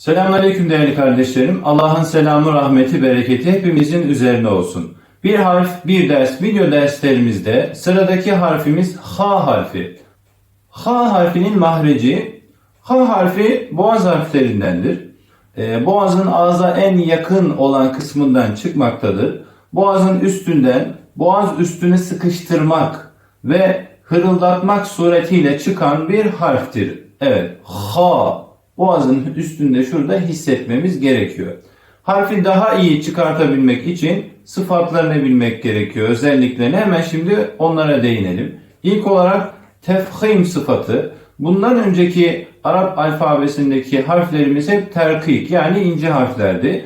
Selamünaleyküm değerli kardeşlerim. Allah'ın selamı, rahmeti, bereketi hepimizin üzerine olsun. Bir harf, bir ders, video derslerimizde sıradaki harfimiz H harfi. H harfinin mahreci, H harfi boğaz harflerindendir. Ee, boğazın ağza en yakın olan kısmından çıkmaktadır. Boğazın üstünden, boğaz üstünü sıkıştırmak ve hırıldatmak suretiyle çıkan bir harftir. Evet, H. Boğazın üstünde şurada hissetmemiz gerekiyor. Harfi daha iyi çıkartabilmek için sıfatlarını bilmek gerekiyor. Özelliklerini hemen şimdi onlara değinelim. İlk olarak tefhim sıfatı. Bundan önceki Arap alfabesindeki harflerimiz hep terkik yani ince harflerdi.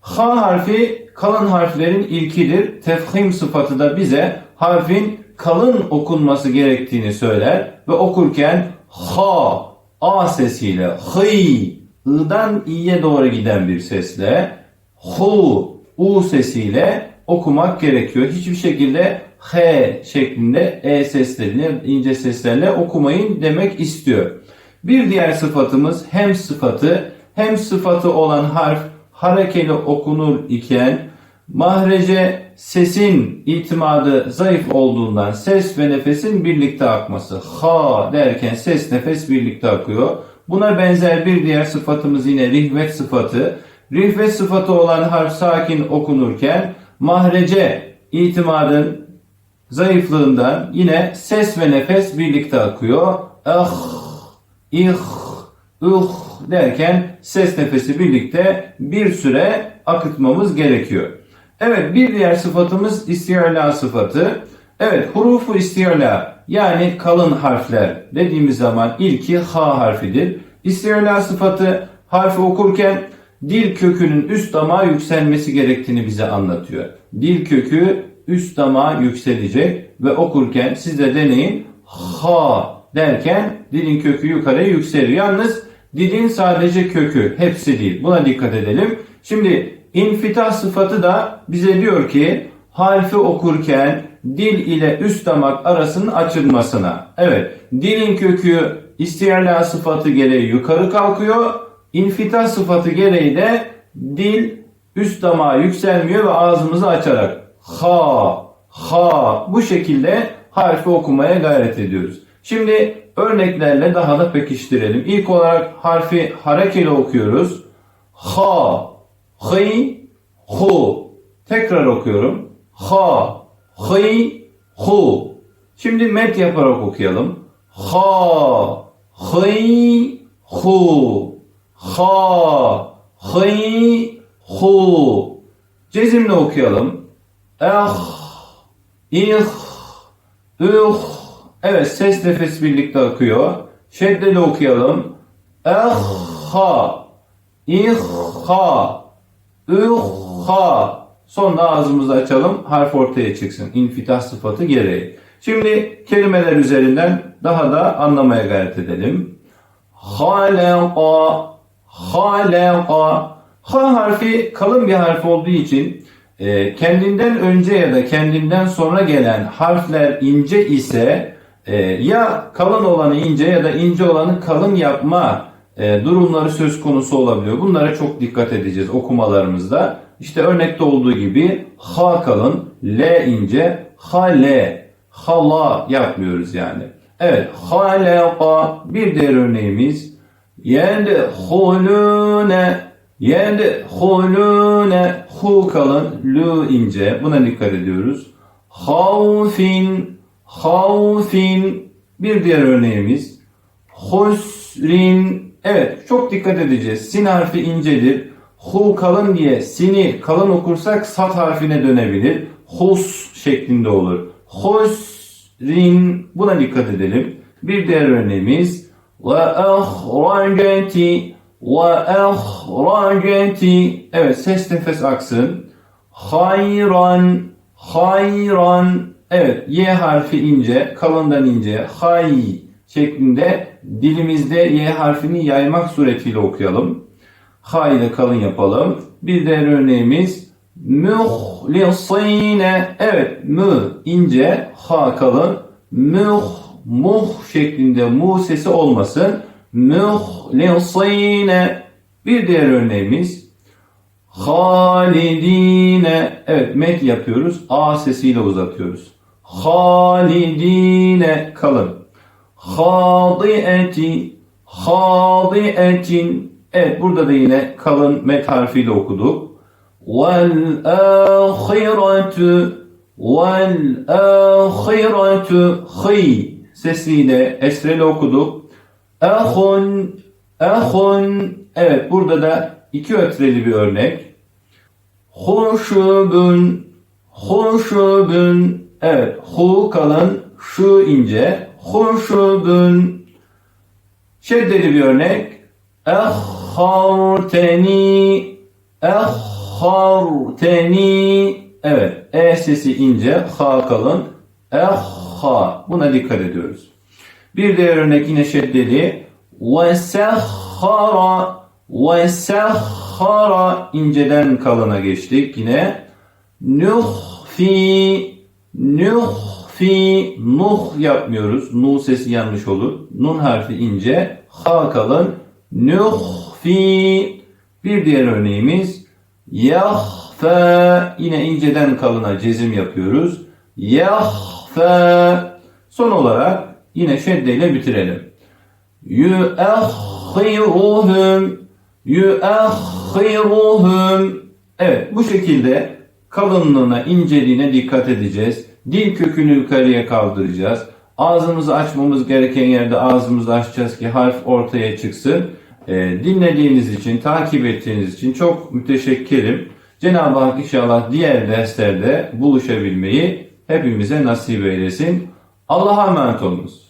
H harfi kalın harflerin ilkidir. Tefhim sıfatı da bize harfin kalın okunması gerektiğini söyler ve okurken ha a sesiyle hıy ı'dan i'ye doğru giden bir sesle hu u sesiyle okumak gerekiyor. Hiçbir şekilde h şeklinde e seslerini ince seslerle okumayın demek istiyor. Bir diğer sıfatımız hem sıfatı hem sıfatı olan harf harekeli okunur iken mahrece sesin itimadı zayıf olduğundan ses ve nefesin birlikte akması. Ha derken ses nefes birlikte akıyor. Buna benzer bir diğer sıfatımız yine rihvet sıfatı. Rihvet sıfatı olan harf sakin okunurken mahrece itimadın zayıflığından yine ses ve nefes birlikte akıyor. Ah, ih, ih derken ses nefesi birlikte bir süre akıtmamız gerekiyor. Evet bir diğer sıfatımız isti'la sıfatı. Evet hurufu isti'la yani kalın harfler dediğimiz zaman ilki ha harfidir. İsti'la sıfatı harfi okurken dil kökünün üst damağa yükselmesi gerektiğini bize anlatıyor. Dil kökü üst damağa yükselecek ve okurken siz de deneyin ha derken dilin kökü yukarıya yükseliyor. Yalnız dilin sadece kökü hepsi değil. Buna dikkat edelim. Şimdi infitah sıfatı da bize diyor ki harfi okurken dil ile üst damak arasının açılmasına. Evet dilin kökü istiyarla sıfatı gereği yukarı kalkıyor. İnfitah sıfatı gereği de dil üst damağa yükselmiyor ve ağzımızı açarak ha ha bu şekilde harfi okumaya gayret ediyoruz. Şimdi örneklerle daha da pekiştirelim. İlk olarak harfi harekeli okuyoruz. Ha, hıy, hu. Tekrar okuyorum. Ha, hıy, hu. Şimdi met yaparak okuyalım. Ha, hıy, hu. Ha, hıy, hu. Cezimle okuyalım. Eh, ih, üh. Evet ses nefes birlikte akıyor. Şeddeli okuyalım. Ehha, ihha, ühha. Sonra ağzımızı açalım. Harf ortaya çıksın. İnfitah sıfatı gereği. Şimdi kelimeler üzerinden daha da anlamaya gayret edelim. Halaka, halaka. Ha harfi kalın bir harf olduğu için e, kendinden önce ya da kendinden sonra gelen harfler ince ise e, ya kalın olanı ince ya da ince olanı kalın yapma durumları söz konusu olabiliyor. Bunlara çok dikkat edeceğiz okumalarımızda. İşte örnekte olduğu gibi ha kalın, l ince, ha l, hala yapmıyoruz yani. Evet, halaka bir diğer örneğimiz yedhulune yedhulune hu kalın, lu ince. Buna dikkat ediyoruz. Havfin havfin bir diğer örneğimiz husrin evet çok dikkat edeceğiz. Sin harfi incedir. Hu kalın diye sini kalın okursak sat harfine dönebilir. Hus şeklinde olur. Husrin buna dikkat edelim. Bir diğer örneğimiz ve ahraceti ve ahraceti evet ses nefes aksın. Hayran hayran. Evet, Y harfi ince, kalından ince, hay şeklinde dilimizde Y harfini yaymak suretiyle okuyalım. Hay ile kalın yapalım. Bir diğer örneğimiz muhlisine. Evet, mü ince, ha kalın. Muh, muh şeklinde mu sesi olmasın. Muhlisine, Bir diğer örneğimiz halidine. Evet met yapıyoruz. A sesiyle uzatıyoruz. Halidine kalın. Hadieti. Hadietin. Evet burada da yine kalın met harfiyle okuduk. Vel ahiretu. Vel ahiretu. Hıy sesiyle esreli okuduk. Ehun. Ehun. Evet burada da iki ötreli bir örnek. Huşubun. Huşubun. Evet. Hu kalın. Şu ince. Huşubun. Şeddeli bir örnek. Ehharteni. Ehharteni. Evet. E sesi ince. Ha kalın. Ehha. Buna dikkat ediyoruz. Bir diğer örnek yine şeddeli. Ve sehhara. Ve sehhara. inceden kalına geçtik. Yine. Nuhfi. Nuhfi. Nuh yapmıyoruz. Nu sesi yanlış olur. Nun harfi ince. Ha kalın. Nuhfi. Bir diğer örneğimiz. Yahfe. Yine inceden kalına cezim yapıyoruz. Yahfe. Son olarak yine şeddeyle bitirelim. Yu'akhiruhum Yu'akhiruhum Evet bu şekilde kalınlığına, inceliğine dikkat edeceğiz. Dil kökünü yukarıya kaldıracağız. Ağzımızı açmamız gereken yerde ağzımızı açacağız ki harf ortaya çıksın. Ee, dinlediğiniz için, takip ettiğiniz için çok müteşekkirim. Cenab-ı Hak inşallah diğer derslerde buluşabilmeyi hepimize nasip eylesin. Allah'a emanet olunuz.